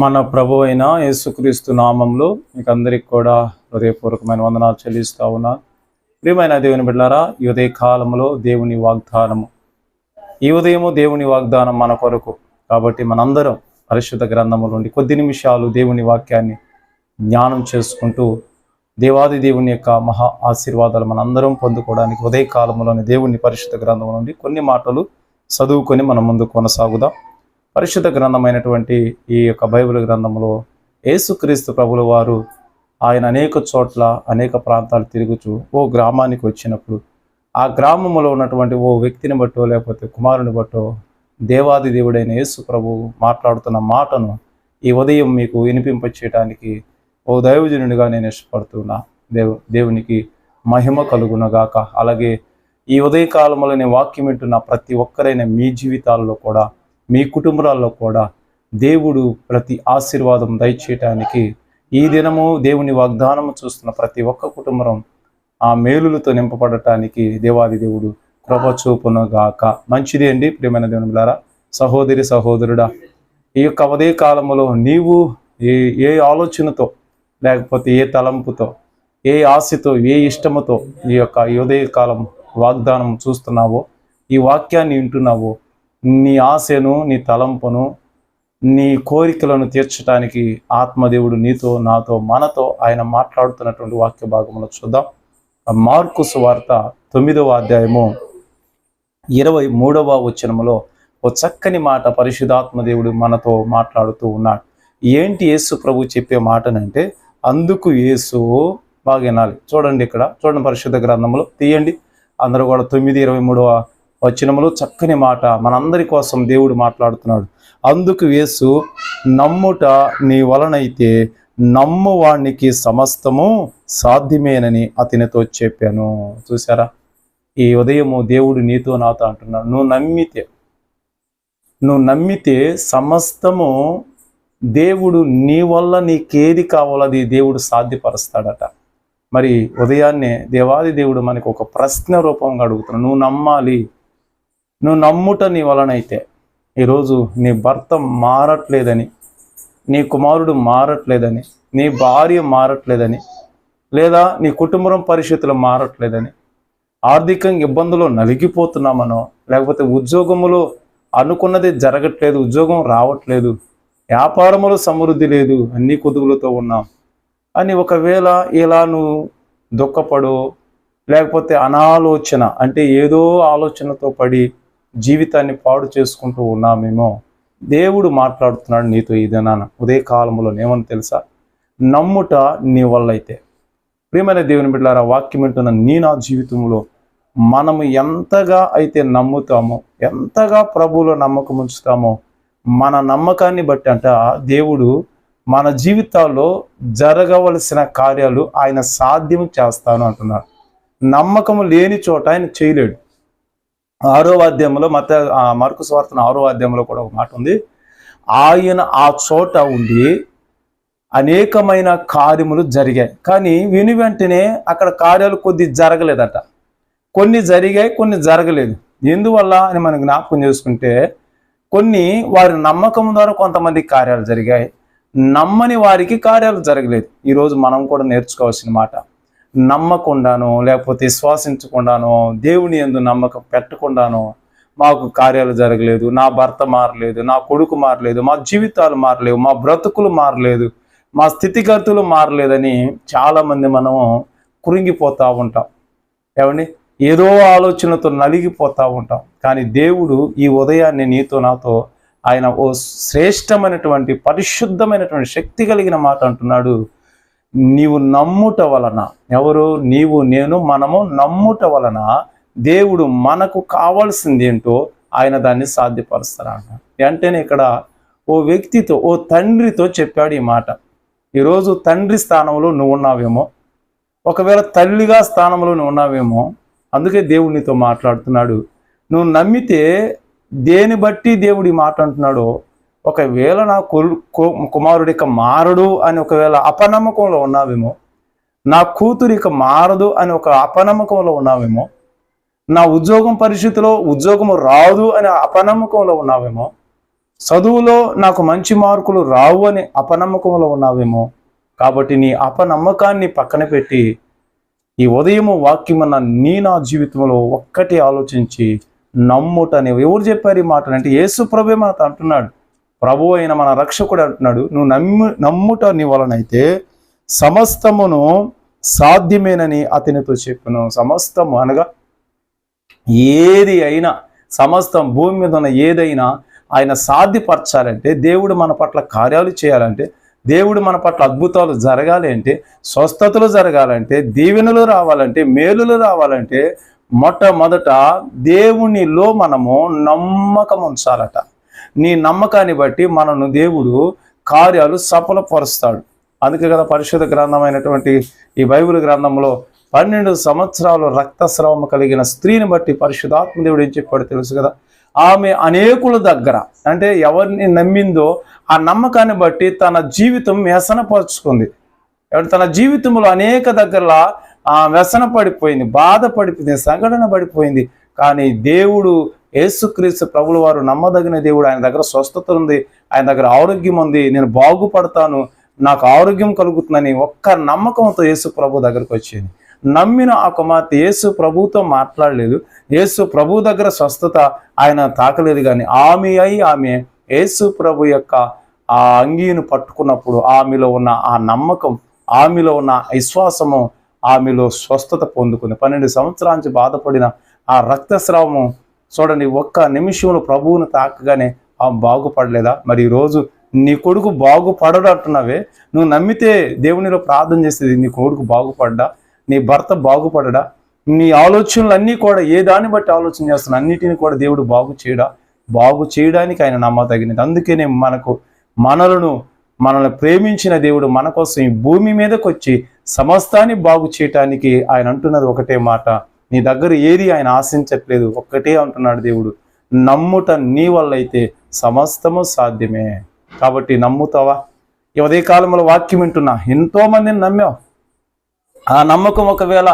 మన ప్రభు అయిన యేసుక్రీస్తు నామంలో మీకు అందరికి కూడా హృదయపూర్వకమైన వందనాలు చెల్లిస్తా ఉన్నా. ప్రియమైన దేవుని బిడ్డారా ఈ ఉదయ కాలంలో దేవుని వాగ్దానము. ఈ ఉదయము దేవుని వాగ్దానం మన కొరకు. కాబట్టి మనందరం పరిశుద్ధ గ్రంథము నుండి కొద్ది నిమిషాలు దేవుని వాక్యాన్ని జ్ఞానం చేసుకుంటూ దేవాది దేవుని యొక్క మహా ఆశీర్వాదాలు మనందరం పొందుకోవడానికి ఉదయ కాలంలోని దేవుని పరిశుద్ధ గ్రంథం నుండి కొన్ని మాటలు చదువుకొని మనం ముందు కొనసాగుదాం. పరిశుద్ధ గ్రంథమైనటువంటి ఈ యొక్క బైబిల్ గ్రంథంలో యేసుక్రీస్తు ప్రభుల వారు ఆయన అనేక చోట్ల అనేక ప్రాంతాలు తిరుగుచు ఓ గ్రామానికి వచ్చినప్పుడు ఆ గ్రామంలో ఉన్నటువంటి ఓ వ్యక్తిని బట్టో లేకపోతే కుమారుని బట్టో దేవాది దేవుడైన యేసు ప్రభు మాట్లాడుతున్న మాటను ఈ ఉదయం మీకు వినిపింప చేయడానికి ఓ దైవజనుడిగా నేను ఇష్టపడుతున్నా. దేవు దేవునికి మహిమ కలుగునగాక. అలాగే ఈ ఉదయకాలంలో నేను వాక్యం వింటున్న ప్రతి ఒక్కరైన మీ జీవితాల్లో కూడా మీ కుటుంబాల్లో కూడా దేవుడు ప్రతి ఆశీర్వాదం దయచేయటానికి ఈ దినము దేవుని వాగ్దానము చూస్తున్న ప్రతి ఒక్క కుటుంబం ఆ మేలులతో నింపబడటానికి దేవాది దేవుడు కృప చూపునుగాక. మంచిది అండి ప్రియమైన దేవునిలారా సహోదరి సహోదరుడా ఈ యొక్క ఉదయ కాలంలో నీవు ఏ ఏ ఆలోచనతో లేకపోతే ఏ తలంపుతో ఏ ఆశతో ఏ ఇష్టముతో ఈ యొక్క ఈ ఉదయ కాలం వాగ్దానం చూస్తున్నావో ఈ వాక్యాన్ని వింటున్నావో నీ ఆశను నీ తలంపును నీ కోరికలను తీర్చడానికి ఆత్మదేవుడు నీతో నాతో మనతో ఆయన మాట్లాడుతున్నటువంటి వాక్య భాగంలో చూద్దాం. మార్కు సువార్త తొమ్మిదవ అధ్యాయము ఇరవై మూడవ వచనములో ఓ చక్కని మాట పరిశుధాత్మదేవుడు మనతో మాట్లాడుతూ ఉన్నాడు. ఏంటి యేసు ప్రభు చెప్పే మాటనంటే అందుకు యేసు బాగా వినాలి. చూడండి ఇక్కడ చూడండి పరిశుద్ధ గ్రంథంలో తీయండి. అందరూ కూడా తొమ్మిది ఇరవై మూడవ వచనములో చక్కని మాట మనందరి కోసం దేవుడు మాట్లాడుతున్నాడు. అందుకు వేసు నమ్ముట నీ వలనైతే నమ్మువానికి సమస్తము సాధ్యమేనని అతనితో చెప్పాను. చూసారా ఈ ఉదయము దేవుడు నీతో నాతో అంటున్నాడు. నువ్వు నమ్మితే నువ్వు నమ్మితే సమస్తము దేవుడు నీ వల్ల నీకేది కావాలో అది దేవుడు సాధ్యపరుస్తాడట. మరి ఉదయాన్నే దేవాది దేవుడు మనకు ఒక ప్రశ్న రూపంగా అడుగుతున్నాడు. నువ్వు నమ్మాలి. నువ్వు నమ్ముట నీ వలనైతే ఈరోజు నీ భర్త మారట్లేదని నీ కుమారుడు మారట్లేదని నీ భార్య మారట్లేదని లేదా నీ కుటుంబం పరిస్థితులు మారట్లేదని ఆర్థికంగా ఇబ్బందులు నలిగిపోతున్నామనో లేకపోతే ఉద్యోగములో అనుకున్నది జరగట్లేదు ఉద్యోగం రావట్లేదు వ్యాపారములో సమృద్ధి లేదు అన్ని కుదుగులతో ఉన్నాం అని ఒకవేళ ఇలా నువ్వు దుఃఖపడో లేకపోతే అనాలోచన అంటే ఏదో ఆలోచనతో పడి జీవితాన్ని పాడు చేసుకుంటూ ఉన్నామేమో దేవుడు మాట్లాడుతున్నాడు నీతో ఈ దినాన. ఉదయ కాలంలో ఏమని తెలుసా? నమ్ముట నీ వల్ల అయితే ప్రియమైన దేవుని బిడ్డారా వాక్యం వింటున్న నీ నా జీవితంలో మనము ఎంతగా అయితే నమ్ముతామో ఎంతగా ప్రభువులో నమ్మకం ఉంచుతామో మన నమ్మకాన్ని బట్టి అంట దేవుడు మన జీవితాల్లో జరగవలసిన కార్యాలు ఆయన సాధ్యం చేస్తాను అంటున్నాడు. నమ్మకం లేని చోట ఆయన చేయలేడు. ఆరో అధ్యాయంలో మత మరుకు స్వార్థన ఆరో అధ్యాయంలో కూడా ఒక మాట ఉంది. ఆయన ఆ చోట ఉండి అనేకమైన కార్యములు జరిగాయి. కానీ విని వెంటనే అక్కడ కార్యాలు కొద్ది జరగలేదట. కొన్ని జరిగాయి కొన్ని జరగలేదు. ఎందువల్ల అని మనం జ్ఞాపకం చేసుకుంటే కొన్ని వారి నమ్మకం ద్వారా కొంతమంది కార్యాలు జరిగాయి. నమ్మని వారికి కార్యాలు జరగలేదు. ఈరోజు మనం కూడా నేర్చుకోవాల్సిన మాట. నమ్మకుండానో లేకపోతే శ్వాసించకుండానో దేవుని ఎందు నమ్మకం పెట్టకుండానో మాకు కార్యాలు జరగలేదు నా భర్త మారలేదు నా కొడుకు మారలేదు మా జీవితాలు మారలేవు మా బ్రతుకులు మారలేదు మా స్థితిగతులు మారలేదని చాలామంది మనము కురింగిపోతూ ఉంటాం. ఏమండి? ఏదో ఆలోచనతో నలిగిపోతూ ఉంటాం. కానీ దేవుడు ఈ ఉదయాన్ని నీతో నాతో ఆయన ఓ శ్రేష్టమైనటువంటి పరిశుద్ధమైనటువంటి శక్తి కలిగిన మాట అంటున్నాడు. నీవు నమ్ముట వలన. ఎవరు? నీవు నేను మనము నమ్ముట వలన దేవుడు మనకు కావాల్సింది ఏంటో ఆయన దాన్ని సాధ్యపరుస్తారంట. వెంటనే ఇక్కడ ఓ వ్యక్తితో ఓ తండ్రితో చెప్పాడు ఈ మాట. ఈరోజు తండ్రి స్థానంలో నువ్వు ఉన్నావేమో? ఒకవేళ తల్లిగా స్థానంలో నువ్వు ఉన్నావేమో? అందుకే దేవుడు నీతో మాట్లాడుతున్నాడు. నువ్వు నమ్మితే దేని బట్టి దేవుడి మాట అంటున్నాడో ఒకవేళ నా కొలు కుమారుడు ఇక మారడు అని ఒకవేళ అపనమ్మకంలో ఉన్నావేమో నా కూతురు ఇక మారదు అని ఒక అపనమ్మకంలో ఉన్నావేమో నా ఉద్యోగం పరిస్థితిలో ఉద్యోగం రాదు అనే అపనమ్మకంలో ఉన్నావేమో చదువులో నాకు మంచి మార్కులు రావు అని అపనమ్మకంలో ఉన్నావేమో కాబట్టి నీ అపనమ్మకాన్ని పక్కన పెట్టి ఈ ఉదయము వాక్యమన్న నీ నా జీవితంలో ఒక్కటి ఆలోచించి నమ్ముట అనేవి ఎవరు చెప్పారు ఈ మాట అంటే యేసు ప్రభే మనతో అంటున్నాడు. ప్రభు అయిన మన రక్షకుడు అంటున్నాడు నువ్వు నమ్ము నమ్ముట నీ వలనైతే సమస్తమును సాధ్యమేనని అతనితో చెప్పాను. సమస్తము అనగా ఏది అయినా సమస్తం భూమి మీద ఉన్న ఏదైనా ఆయన సాధ్యపరచాలంటే దేవుడు మన పట్ల కార్యాలు చేయాలంటే దేవుడు మన పట్ల అద్భుతాలు జరగాలి అంటే స్వస్థతలు జరగాలంటే దీవెనలు రావాలంటే మేలులు రావాలంటే మొట్టమొదట దేవునిలో మనము నమ్మకం ఉంచాలట. నీ నమ్మకాన్ని బట్టి మనను దేవుడు కార్యాలు సఫలపరుస్తాడు. అందుకే కదా పరిశుద్ధ గ్రంథమైనటువంటి ఈ బైబిల్ గ్రంథంలో పన్నెండు సంవత్సరాలు రక్తస్రావం కలిగిన స్త్రీని బట్టి పరిశుద్ధాత్మ దేవుడు ఏం చెప్పాడు తెలుసు కదా? ఆమె అనేకుల దగ్గర అంటే ఎవరిని నమ్మిందో ఆ నమ్మకాన్ని బట్టి తన జీవితం వ్యసనపరుచుకుంది. తన జీవితంలో అనేక దగ్గరలా ఆ వ్యసన పడిపోయింది బాధపడిపోయింది సంఘటన పడిపోయింది. కానీ దేవుడు యేసుక్రీస్తు ప్రభుల వారు నమ్మదగిన దేవుడు. ఆయన దగ్గర స్వస్థత ఉంది. ఆయన దగ్గర ఆరోగ్యం ఉంది. నేను బాగుపడతాను. నాకు ఆరోగ్యం కలుగుతుందని ఒక్క నమ్మకంతో యేసు ప్రభు దగ్గరకు వచ్చింది. నమ్మిన ఆ కుమార్తె యేసు ప్రభుతో మాట్లాడలేదు. యేసు ప్రభు దగ్గర స్వస్థత ఆయన తాకలేదు కానీ ఆమె అయి ఆమె యేసు ప్రభు యొక్క ఆ అంగీని పట్టుకున్నప్పుడు ఆమెలో ఉన్న ఆ నమ్మకం ఆమెలో ఉన్న విశ్వాసము ఆమెలో స్వస్థత పొందుకుంది. పన్నెండు సంవత్సరాల నుంచి బాధపడిన ఆ రక్తస్రావము చూడండి ఒక్క నిమిషంలో ప్రభువును తాకగానే ఆ బాగుపడలేదా? మరి ఈరోజు నీ కొడుకు బాగుపడడు అంటున్నావే. నువ్వు నమ్మితే దేవునిలో ప్రార్థన చేసేది నీ కొడుకు బాగుపడ్డా? నీ భర్త బాగుపడడా? నీ ఆలోచనలు అన్నీ కూడా ఏ దాన్ని బట్టి ఆలోచన చేస్తున్నా? అన్నిటిని కూడా దేవుడు బాగు చేయడా? బాగు చేయడానికి ఆయన నమ్మదగినది అందుకనే మనకు మనలను మనల్ని ప్రేమించిన దేవుడు మన కోసం ఈ భూమి మీదకి వచ్చి సమస్తాన్ని బాగు చేయటానికి ఆయన అంటున్నది ఒకటే మాట. నీ దగ్గర ఏది ఆయన ఆశించట్లేదు ఒక్కటే అంటున్నాడు దేవుడు. నమ్ముట నీ వల్ల అయితే సమస్తము సాధ్యమే. కాబట్టి నమ్ముతావా? ఈ ఉదయ కాలంలో వాక్యం వింటున్నా. ఎంతో మందిని నమ్మావు. ఆ నమ్మకం ఒకవేళ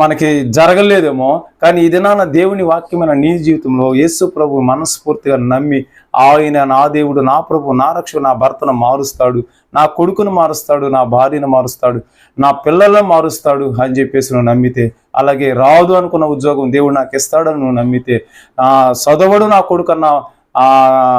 మనకి జరగలేదేమో కానీ ఈ దినాన దేవుని వాక్యమైన నీ జీవితంలో యేసు ప్రభు మనస్ఫూర్తిగా నమ్మి ఆయన నా దేవుడు నా ప్రభు నా రక్షకుడు నా భర్తను మారుస్తాడు. నా కొడుకును మారుస్తాడు నా భార్యను మారుస్తాడు నా పిల్లలను మారుస్తాడు అని చెప్పేసి నువ్వు నమ్మితే అలాగే రాదు అనుకున్న ఉద్యోగం దేవుడు నాకు ఇస్తాడని నువ్వు నమ్మితే నా చదవడు నా కొడుకన్నా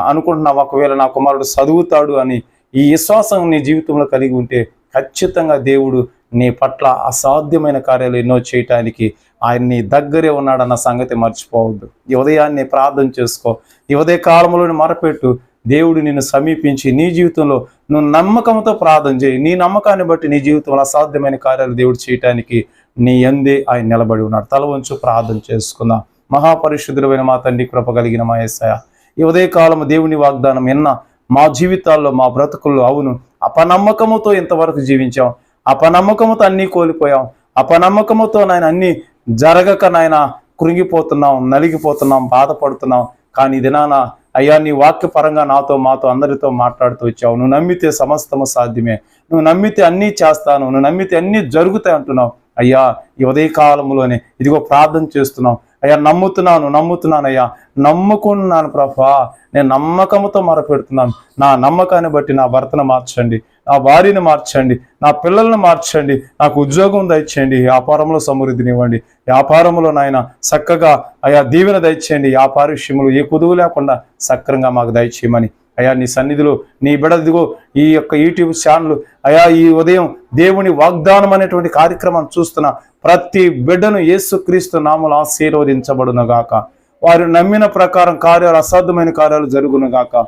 అనుకుంటున్నావు ఒకవేళ నా కుమారుడు చదువుతాడు అని ఈ విశ్వాసం నీ జీవితంలో కలిగి ఉంటే ఖచ్చితంగా దేవుడు నీ పట్ల అసాధ్యమైన కార్యాలు ఎన్నో చేయటానికి ఆయన నీ దగ్గరే ఉన్నాడన్న సంగతి మర్చిపోవద్దు. ఈ ఉదయాన్నే ప్రార్థన చేసుకో. ఈ ఉదయ కాలంలోని మరపెట్టు. దేవుడు నిన్ను సమీపించి నీ జీవితంలో నువ్వు నమ్మకంతో ప్రార్థన చేయి. నీ నమ్మకాన్ని బట్టి నీ జీవితంలో అసాధ్యమైన కార్యాలు దేవుడు చేయటానికి నీ ఎందే ఆయన నిలబడి ఉన్నాడు. తల వంచు ప్రార్థన చేసుకుందాం. మహాపరిశుద్ధుడైన మా తండ్రి కృప కలిగిన మా ఏసయ ఈ ఉదయకాలము దేవుని వాగ్దానం ఎన్న మా జీవితాల్లో మా బ్రతుకుల్లో అవును. అపనమ్మకముతో ఇంతవరకు జీవించాం. అపనమ్మకముతో అన్నీ కోల్పోయాం. అపనమ్మకముతో నాయన అన్నీ జరగక నాయన కృంగిపోతున్నాం నలిగిపోతున్నాం బాధపడుతున్నాం. కానీ దినాన అయ్యా నీ వాక్య పరంగా నాతో మాతో అందరితో మాట్లాడుతూ వచ్చావు. నువ్వు నమ్మితే సమస్తము సాధ్యమే. నువ్వు నమ్మితే అన్నీ చేస్తాను. నువ్వు నమ్మితే అన్నీ జరుగుతాయి అంటున్నావు. అయ్యా ఈ ఉదయకాలంలోనే ఇదిగో ప్రార్థన చేస్తున్నాం. అయ్యా నమ్ముతున్నాను నమ్ముతున్నాను అయ్యా నమ్ముకున్నాను ప్రభా. నేను నమ్మకంతో మొరపెడుతున్నాను. నా నమ్మకాన్ని బట్టి నా భర్తను మార్చండి. నా భార్యను మార్చండి. నా పిల్లల్ని మార్చండి. నాకు ఉద్యోగం దయచేయండి. వ్యాపారంలో సమృద్ధినివ్వండి. వ్యాపారంలో నాయన చక్కగా అయా దీవెన దయచేయండి. వ్యాపార విషయంలో ఏ కుదువు లేకుండా సక్రంగా మాకు దయచేయమని అయా నీ సన్నిధిలో నీ బిడదిగో ఈ యొక్క యూట్యూబ్ ఛానల్ అయా ఈ ఉదయం దేవుని వాగ్దానం అనేటువంటి కార్యక్రమాన్ని చూస్తున్న ప్రతి బిడ్డను యేసుక్రీస్తు నామలు ఆశీర్వదించబడునగాక వారు నమ్మిన ప్రకారం కార్యాలు అసాధ్యమైన కార్యాలు జరుగునుగాక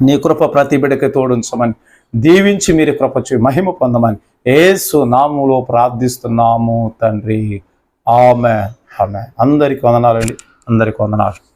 నీ కృప ప్రతి బిడ్డకి తోడుంచమని దీవించి మీరు కృప చేయి మహిమ పొందమని ఏసు నాములో ప్రార్థిస్తున్నాము తండ్రి. ఆమె ఆమె అందరికి వందనాలండి. అందరికి వందనాలు.